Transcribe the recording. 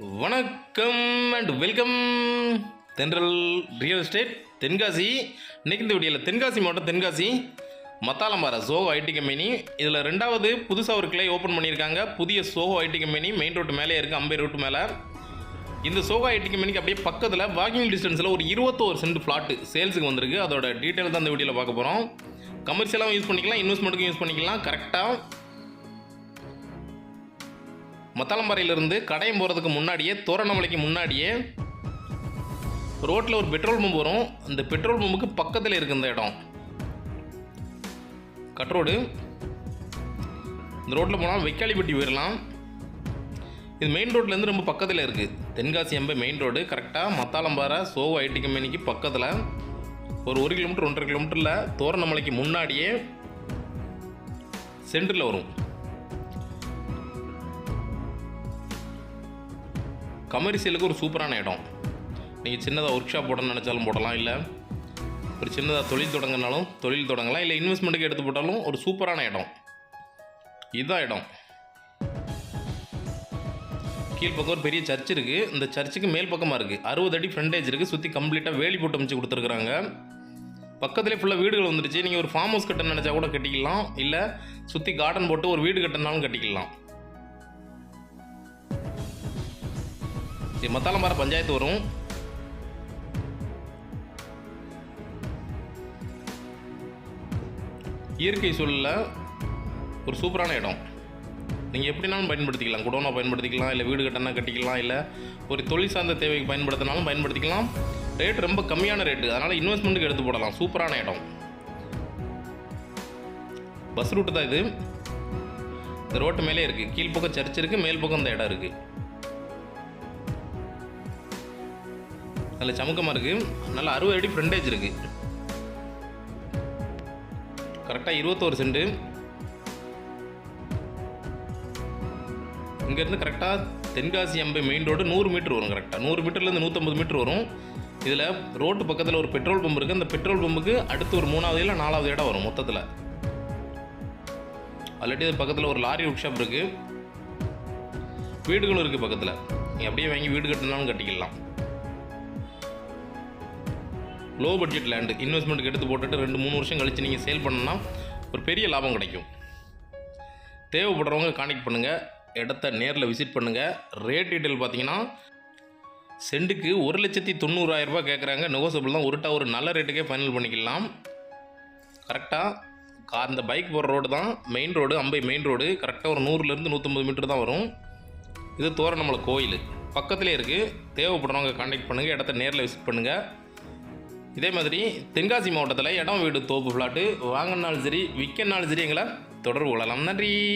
வணக்கம் and welcome Thenral real estate Tenkasi. இன்னைக்கு இந்த வீடியோவில் தென்காசி மாவட்டம் Tenkasi. Mathalamparai Zoho IT company. இதில் ரெண்டாவது புதுசாக ஒரு கிளை ஓப்பன் பண்ணியிருக்காங்க. புதிய Zoho IT company main road மேலே இருக்குது அம்பே ரோட்டு மேலே. இந்த சோகா ஐடி கம்பெனிக்கு அப்படியே பக்கத்தில் வாக்கிங் டிஸ்டன்ஸில் ஒரு இருபத்தோரு சென்ட் ஃப்ளாட்டு சேல்ஸுக்கு வந்திருக்கு. அதோட டீட்டெயில் தான் இந்த வீடியோவில் பார்க்க போகிறோம் கமர்ஷியலாகவும் யூஸ் பண்ணிக்கலாம் இன்வெஸ்ட்மெண்ட்டுக்கும் யூஸ் பண்ணிக்கலாம். கரெக்டாக மத்தாளம்பாறையிலிருந்து கடையம் போகிறதுக்கு முன்னாடியே தோரணமலைக்கு முன்னாடியே ரோட்டில் ஒரு பெட்ரோல் பம்ப் வரும். அந்த பெட்ரோல் பம்புக்கு பக்கத்தில் இருக்கு இந்த இடம். Cut road. இந்த ரோட்டில் போனால் வெக்காளிப்பட்டி போயிடலாம் இது மெயின் ரோட்லேருந்து ரொம்ப பக்கத்தில் இருக்குது தென்காசி எம்பை மெயின் ரோடு கரெக்டாக மத்தாளம்பாறை சோவோ ஐடி கம்பெனிக்கு பக்கத்தில். ஒரு ஒரு கிலோமீட்டர் ஒன்றரை கிலோமீட்டரில் தோரணமலைக்கு முன்னாடியே சென்டரில் வரும். கமர்ஷியலுக்கு ஒரு சூப்பரான இடம். நீங்கள் சின்னதாக ஒர்க் ஷாப் போடணும்னு நினச்சாலும் போடலாம் இல்லை ஒரு சின்னதாக தொழில் தொடங்கினாலும் தொழில் தொடங்கலாம் இல்லை இன்வெஸ்ட்மெண்ட்டுக்கு எடுத்து போட்டாலும் ஒரு சூப்பரான இடம். இதுதான் இடம். கீழ்ப்பக்கம் ஒரு பெரிய சர்ச் இருக்குது இந்த சர்ச்சுக்கு மேல் பக்கமாக இருக்குது அறுபது அடி ஃப்ரண்டேஜ் இருக்குது சுற்றி கம்ப்ளீட்டாக வேலி போட்டு அமைச்சு கொடுத்துருக்குறாங்க. பக்கத்துலேயே ஃபுல்லாக வீடுகள் வந்துருச்சு நீங்கள் ஒரு ஃபார்ம் ஹவுஸ் கட்ட நினச்சா கூட கட்டிக்கலாம் இல்லை சுற்றி கார்டன் போட்டு ஒரு வீடு கட்டினாலும் கட்டிக்கலாம். இது மத்தாலம்பாறை பஞ்சாயத்து வரும். இயற்கை சூழலில் ஒரு சூப்பரான இடம். நீங்கள் எப்படினாலும் பயன்படுத்திக்கலாம். குடோனாக பயன்படுத்திக்கலாம் இல்லை வீடு கட்டினா கட்டிக்கலாம் இல்லை ஒரு தொழில் சார்ந்த தேவைக்கு பயன்படுத்தினாலும் பயன்படுத்திக்கலாம். ரேட் ரொம்ப கம்மியான ரேட்டு அதனால் இன்வெஸ்ட்மெண்ட்டுக்கு எடுத்து போடலாம். சூப்பரான இடம். பஸ் ரூட்டு தான் இது. இந்த ரோட்டு மேலே இருக்குது கீழ்ப்பக்கம் சர்ச் இருக்குது மேல் பக்கம் இந்த இடம் இருக்குது நல்ல சமுக்கமாக இருக்குது நல்ல அறுபது அடி ஃப்ரண்டேஜ் இருக்குது கரெக்டாக இருபத்தோரு செண்டு இங்கேருந்து கரெக்டாக தென்காசி அம்பை மெயின் ரோடு நூறு மீட்ரு வரும் கரெக்டாக நூறு மீட்டர்லேருந்து நூற்றம்பது மீட்ரு வரும். இதில் ரோட்டு பக்கத்தில் ஒரு பெட்ரோல் பம்ப் இருக்குது அந்த பெட்ரோல் பம்புக்கு அடுத்து ஒரு மூணாவது இல்லை நாலாவது இடம் வரும் மொத்தத்தில். ஆல்ரெடி அது பக்கத்தில் ஒரு லாரி ஒர்க் ஷாப் இருக்குது வீடுகளும் இருக்குது பக்கத்தில். நீங்கள் அப்படியே வாங்கி வீடு கட்டினாலும் கட்டிக்கலாம். லோ பட்ஜெட் லேண்டு இன்வெஸ்ட்மெண்ட்டுக்கு எடுத்து போட்டுட்டு ரெண்டு மூணு வருஷம் கழித்து நீங்கள் சேல் பண்ணனா ஒரு பெரிய லாபம் கிடைக்கும். தேவைப்படுறவங்க கான்டாக்ட் பண்ணுங்கள் இடத்த நேரில் விசிட் பண்ணுங்கள் ரேட் டீட்டெயில் பார்த்தீங்கன்னா செண்டுக்கு ஒரு லட்சத்தி தொண்ணூறாயிரரூபா கேட்குறாங்க நெகோசபிள் தான். ஒருட்டா ஒரு நல்ல ரேட்டுக்கே ஃபைனல் பண்ணிக்கலாம். கரெக்டாக அந்த பைக் போகிற ரோடு தான். Main road Ambai main road கரெக்டாக ஒரு நூறுலேருந்து நூற்றம்பது மீட்டர் தான் வரும். இது தோரணமலை கோயில். பக்கத்துலேயே இருக்குது தேவைப்படுறவங்க கான்டாக்ட் பண்ணுங்கள் இடத்த நேரில் விசிட் பண்ணுங்கள் இதே மாதிரி தென்காசி மாவட்டத்தில் இடம் வீடு தோப்பு ஃப்ளாட்டு வாங்கினாலும் சரி விற்கனாலும் சரி எங்களை தொடர்பு கொள்ளலாம். நன்றி!